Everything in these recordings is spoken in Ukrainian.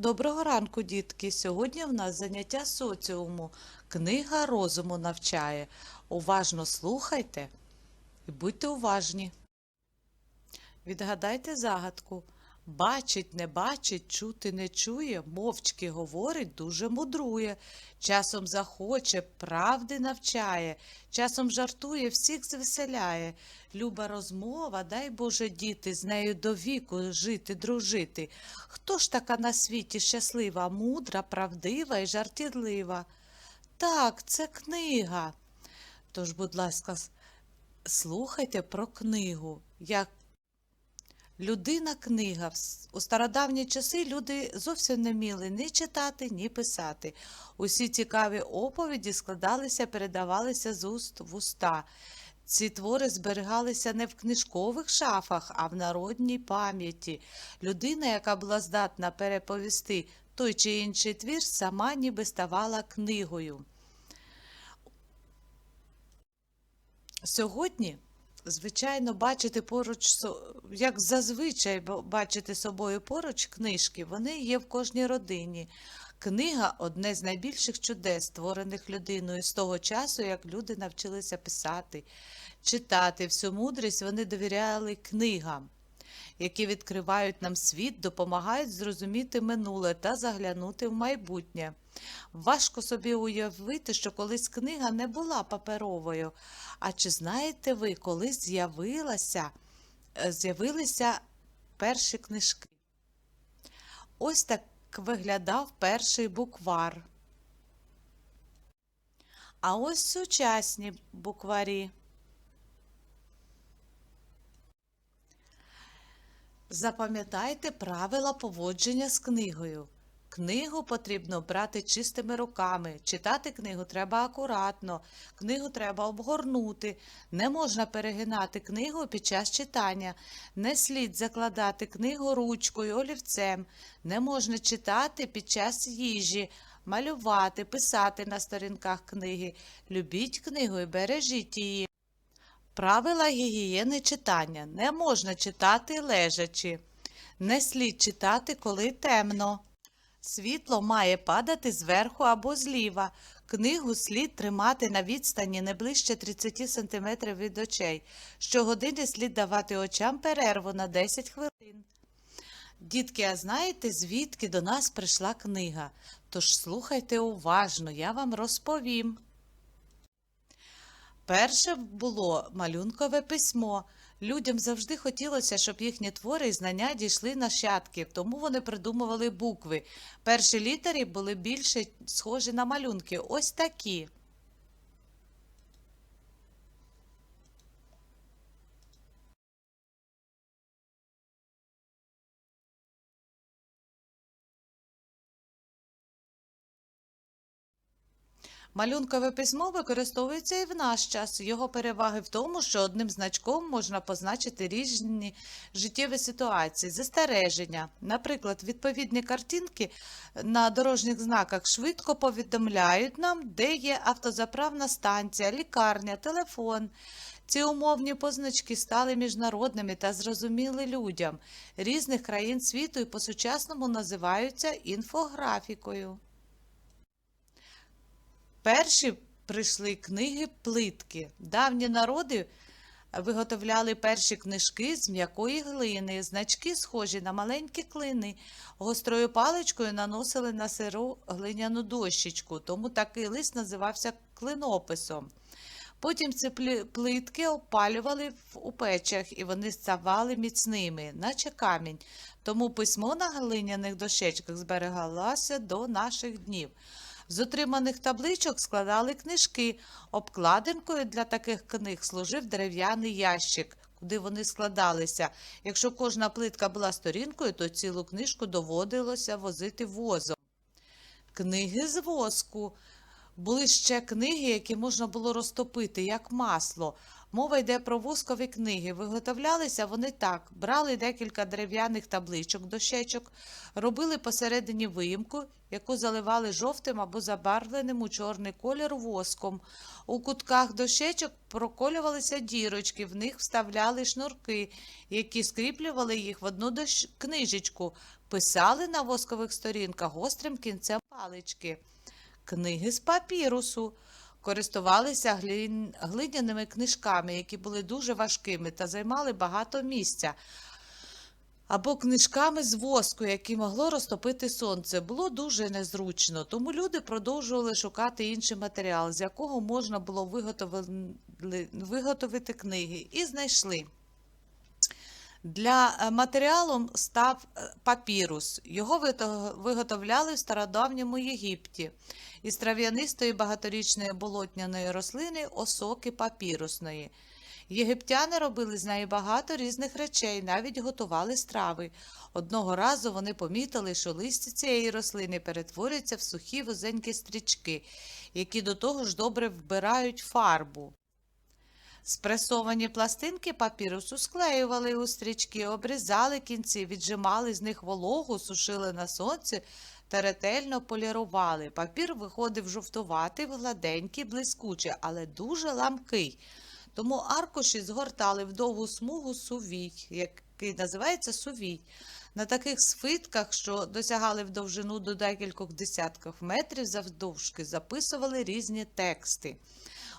Доброго ранку, дітки! Сьогодні в нас заняття соціуму. Книга розуму навчає. Уважно слухайте і будьте уважні. Відгадайте загадку. Бачить, не бачить, чути не чує, мовчки говорить, дуже мудрує. Часом захоче, правди навчає, часом жартує, всіх звеселяє. Люба розмова, дай Боже діти, з нею до віку жити, дружити. Хто ж така на світі щаслива, мудра, правдива і жартівлива? Так, це книга. Тож, будь ласка, слухайте про книгу. Як Людина книга. У стародавні часи люди зовсім не вміли ні читати, ні писати. Усі цікаві оповіді складалися, передавалися з уст в уста. Ці твори зберігалися не в книжкових шафах, а в народній пам'яті. Людина, яка була здатна переповісти той чи інший твір, сама ніби ставала книгою. Сьогодні, звичайно, бачити поруч, як зазвичай бачити собою поруч книжки, вони є в кожній родині. Книга одне з найбільших чудес, створених людиною з того часу, як люди навчилися писати, читати. Всю мудрість вони довіряли книгам, які відкривають нам світ, допомагають зрозуміти минуле та заглянути в майбутнє. Важко собі уявити, що колись книга не була паперовою. А чи знаєте ви, коли з'явилася, е, з'явилися перші книжки? Ось так виглядав перший буквар. А ось сучасні букварі. Запам'ятайте правила поводження з книгою. Книгу потрібно брати чистими руками. Читати книгу треба акуратно, книгу треба обгорнути. Не можна перегинати книгу під час читання. Не слід закладати книгу ручкою, олівцем. Не можна читати під час їжі, малювати, писати на сторінках книги. Любіть книгу і бережіть її. Правила гігієни читання. Не можна читати лежачи. Не слід читати, коли темно. Світло має падати зверху або зліва. Книгу слід тримати на відстані не ближче 30 см від очей. Щогодини слід давати очам перерву на 10 хвилин. Дітки, а знаєте, звідки до нас прийшла книга? Тож слухайте уважно, я вам розповім. Перше було малюнкове письмо. Людям завжди хотілося, щоб їхні твори і знання дійшли нащадків, тому вони придумували букви. Перші літери були більше схожі на малюнки. Ось такі. Малюнкове письмо використовується і в наш час. Його переваги в тому, що одним значком можна позначити різні життєві ситуації, застереження. Наприклад, відповідні картинки на дорожніх знаках швидко повідомляють нам, де є автозаправна станція, лікарня, телефон. Ці умовні позначки стали міжнародними та зрозуміли людям різних країн світу і по-сучасному називаються інфографікою. Перші прийшли книги плитки. Давні народи виготовляли перші книжки з м'якої глини, значки схожі на маленькі клини. Гострою паличкою наносили на сиру глиняну дощечку, тому такий лист називався клинописом. Потім ці плитки опалювали у печах, і вони ставали міцними, наче камінь. Тому письмо на глиняних дощечках зберігалося до наших днів. З отриманих табличок складали книжки. Обкладинкою для таких книг служив дерев'яний ящик, куди вони складалися. Якщо кожна плитка була сторінкою, то цілу книжку доводилося возити возом. Книги з воску. Були ще книги, які можна було розтопити, як масло. Мова йде про воскові книги. Виготовлялися вони так: брали декілька дерев'яних табличок, дощечок, робили посередині виїмку, яку заливали жовтим або забарвленим у чорний колір воском. У кутках дощечок проколювалися дірочки, в них вставляли шнурки, які скріплювали їх в одну дощ... книжечку. писали на воскових сторінках гострим кінцем палички. Книги з папірусу користувалися глиняними книжками, які були дуже важкими та займали багато місця. Або книжками з воску, які могло розтопити сонце, було дуже незручно, тому люди продовжували шукати інший матеріал, з якого можна було виготовити книги, і знайшли. Для е, матеріалом став е, папірус. Його виготовляли в стародавньому Єгипті із трав'янистої багаторічної болотняної рослини осоки папірусної. Єгиптяни робили з неї багато різних речей, навіть готували страви. Одного разу вони помітили, що листя цієї рослини перетворюється в сухі вузенькі стрічки, які до того ж добре вбирають фарбу. Спресовані пластинки папірусу склеювали у стрічки, обрізали кінці, віджимали з них вологу, сушили на сонці та ретельно полірували. Папір виходив жовтуватий, гладенький, блискучий, але дуже ламкий. Тому аркуші згортали в довгу смугу сувій, який називається сувій. На таких свитках, що досягали в довжину до декількох десятків метрів завдовжки, записували різні тексти.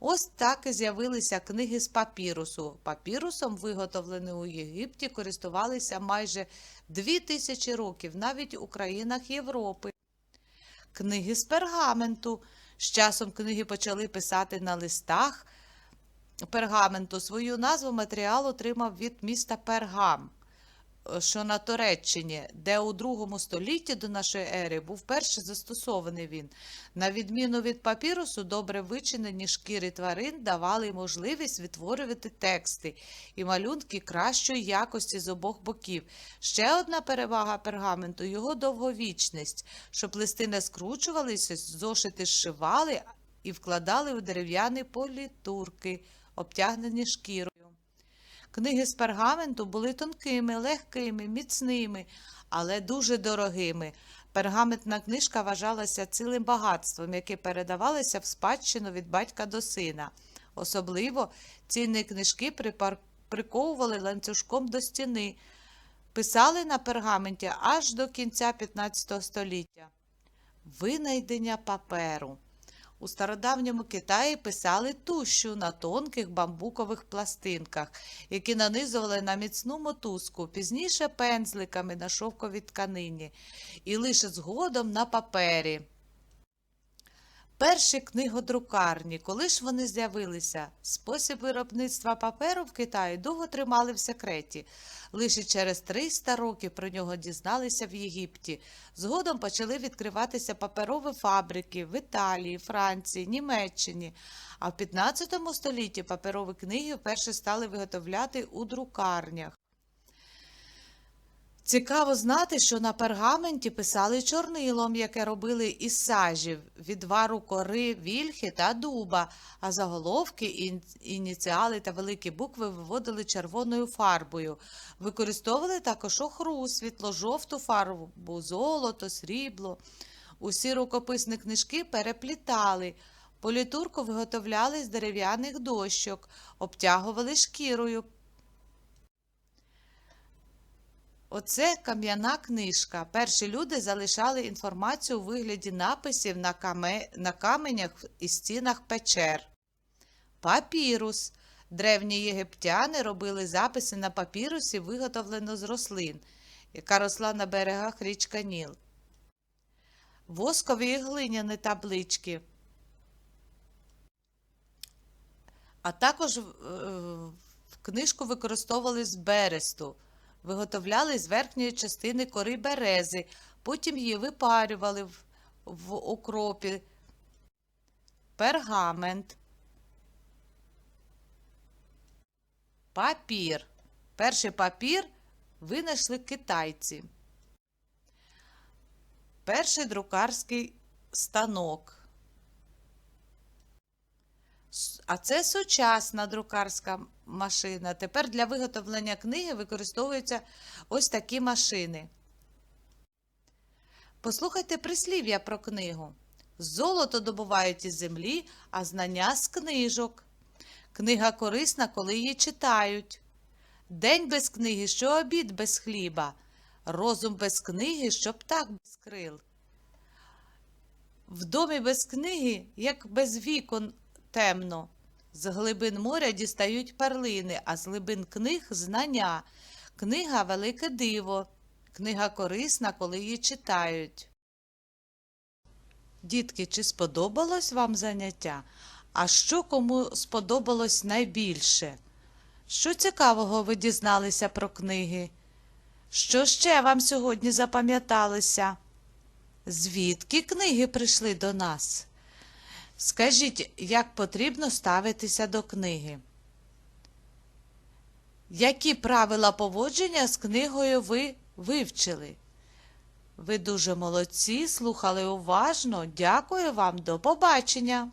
Ось так і з'явилися книги з папірусу. Папірусом, виготовленим у Єгипті, користувалися майже дві тисячі років, навіть у країнах Європи. Книги з пергаменту. З часом книги почали писати на листах пергаменту. Свою назву матеріал отримав від міста Пергам, що на Туреччині, де у другому столітті до нашої ери був перше застосований він. На відміну від папірусу, добре вичинені шкіри тварин давали можливість відтворювати тексти і малюнки кращої якості з обох боків. Ще одна перевага пергаменту його довговічність, щоб листи не скручувалися, зошити зшивали і вкладали у дерев'яні політурки, обтягнені шкірою. Книги з пергаменту були тонкими, легкими, міцними, але дуже дорогими. Пергаментна книжка вважалася цілим багатством, яке передавалося в спадщину від батька до сина. Особливо цінні книжки припар- приковували ланцюжком до стіни, писали на пергаменті аж до кінця 15 століття. Винайдення паперу. У стародавньому Китаї писали тущу на тонких бамбукових пластинках, які нанизували на міцну мотузку, пізніше пензликами на шовковій тканині, і лише згодом на папері. Перші книгодрукарні, коли ж вони з'явилися? Спосіб виробництва паперу в Китаї довго тримали в секреті. Лише через 300 років про нього дізналися в Єгипті. Згодом почали відкриватися паперові фабрики в Італії, Франції, Німеччині. А в 15 столітті паперові книги вперше стали виготовляти у друкарнях. Цікаво знати, що на пергаменті писали чорнилом, яке робили із сажів, відвару кори, вільхи та дуба, а заголовки, ініціали та великі букви виводили червоною фарбою. Використовували також охру, світло-жовту фарбу, золото, срібло. Усі рукописні книжки переплітали. Політурку виготовляли з дерев'яних дощок, обтягували шкірою, Оце кам'яна книжка. Перші люди залишали інформацію у вигляді написів на, каме... на каменях і стінах печер. Папірус. Древні єгиптяни робили записи на папірусі, виготовлено з рослин, яка росла на берегах річка Ніл. Воскові і глиняні таблички. А також е, в книжку використовували з бересту виготовляли з верхньої частини кори берези, потім її випарювали в, в окропі, пергамент, папір. Перший папір винайшли китайці. Перший друкарський станок. А це сучасна друкарська машина. Тепер для виготовлення книги використовуються ось такі машини. Послухайте прислів'я про книгу. Золото добувають із землі, а знання з книжок. Книга корисна, коли її читають. День без книги, що обід без хліба. Розум без книги, щоб так без крил. В домі без книги, як без вікон темно. З глибин моря дістають перлини, а з глибин книг знання. Книга велике диво. Книга корисна, коли її читають. Дітки, чи сподобалось вам заняття? А що кому сподобалось найбільше? Що цікавого ви дізналися про книги? Що ще вам сьогодні запам'яталося? Звідки книги прийшли до нас? Скажіть, як потрібно ставитися до книги? Які правила поводження з книгою ви вивчили? Ви дуже молодці, слухали уважно. Дякую вам, до побачення!